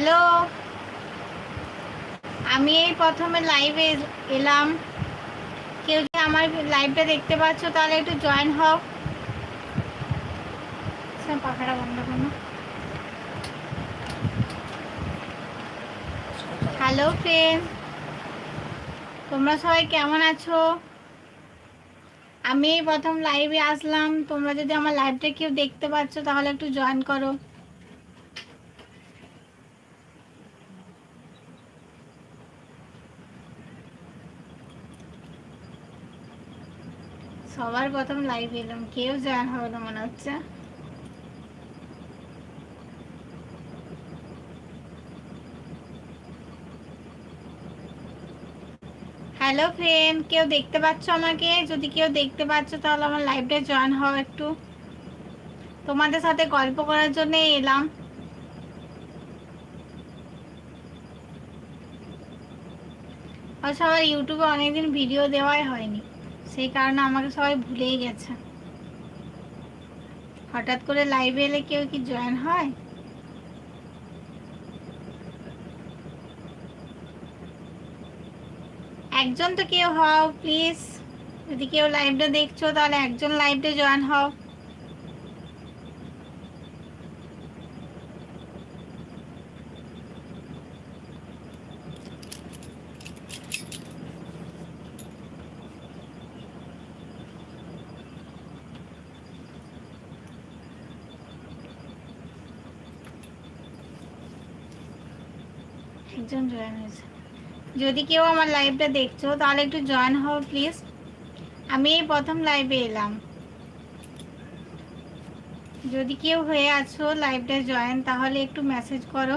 Hello? আমি এই প্রথমে লাইভে এলাম। কেউ যদি আমার লাইভটা দেখতে পাচ্ছ? তাহলে একটু জয়েন স্যার, পাখাটা বন্ধ করো। হ্যালো ফ্রেন্ড তোমরা সবাই কেমন আছো? আমি প্রথম লাইভে আসলাম। তোমরা যদি আমার লাইভটা কেউ দেখতে পাচ্ছ তাহলে একটু জয়েন করো। সবার প্রথম লাইভ এলাম। কেউ জয়েন হবে না মনে হচ্ছে। হ্যালো ফ্রেন্ড কেউ দেখতে পাচ্ছ আমাকে? যদি কেউ দেখতে পাচ্ছ, তাহলে আমার লাইভটা জয়েন হও একটু। তোমাদের সাথে গল্প করার জন্য এলাম। আর সবার ইউটিউবে অনেকদিন ভিডিও দেওয়াই হয়নি। সেই কারণে আমাকে সবাই ভুলেই গেছে। হঠাৎ করে লাইভে এলে কেউ কি জয়েন হয়? একজন তো কেউ হও প্লিজ যদি কেউ লাইভটা দেখছ, তাহলে একজন লাইভটা জয়েন হও। একজন জয়েন হয়েছে। যদি কেউ আমার লাইভটা দেখছ, তাহলে একটু জয়েন হও প্লিজ আমি এই প্রথম লাইভে এলাম। যদি কেউ হয়ে আছো লাইভটা জয়েন তাহলে একটু মেসেজ করো।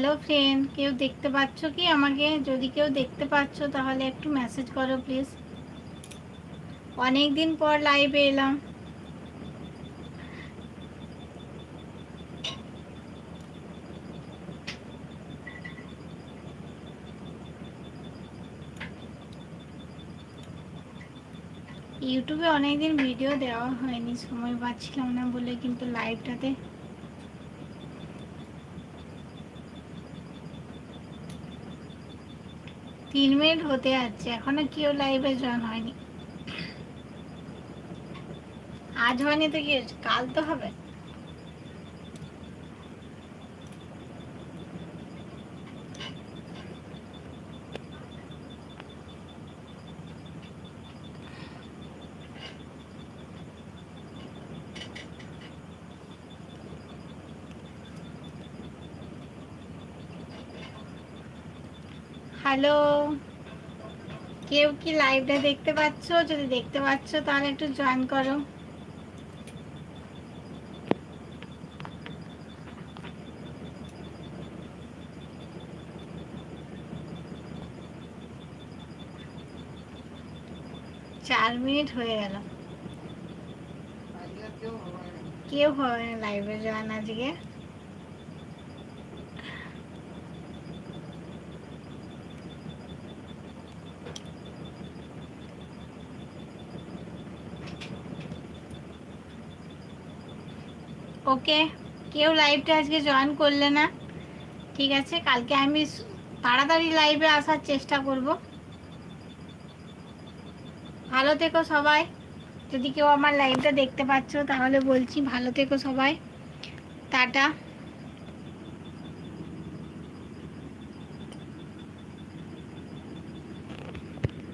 হ্যালো ফ্রেন্ড কেউ দেখতে পাচ্ছ কি আমাকে? যদি কেউ দেখতে পাচ্ছ, তাহলে একটু মেসেজ করো প্লিজ অনেক দিন পর লাইভে এলাম। ইউটিউবে অনেকদিন ভিডিও দেওয়া হয়নি। সময় পাচ্ছিলাম না বলে কিন্তু লাইভটাতে তিন মিনিট হতে যাচ্ছে। এখনও কেউ লাইভে জয়েন হয়নি। আজ হয়নি তো কি? কাল তো হবে? হ্যালো। কেউ কি লাইভটা দেখতে পাচ্ছ? যদি দেখতে পাচ্ছ, তাহলে একটু জয়েন করো। চার মিনিট হয়ে গেল। কেউ হবে না লাইভে জয়েন আজকে। ওকে, কেউ লাইভটা আজকে জয়েন করলে না। ঠিক আছে, কালকে আমি তাড়াতাড়ি লাইভে আসার চেষ্টা করব। ভালো থেকো সবাই। যদি কেউ আমার লাইভটা দেখতে পাচ্ছ, তাহলে বলছি ভালো থেকো সবাই। টাটা।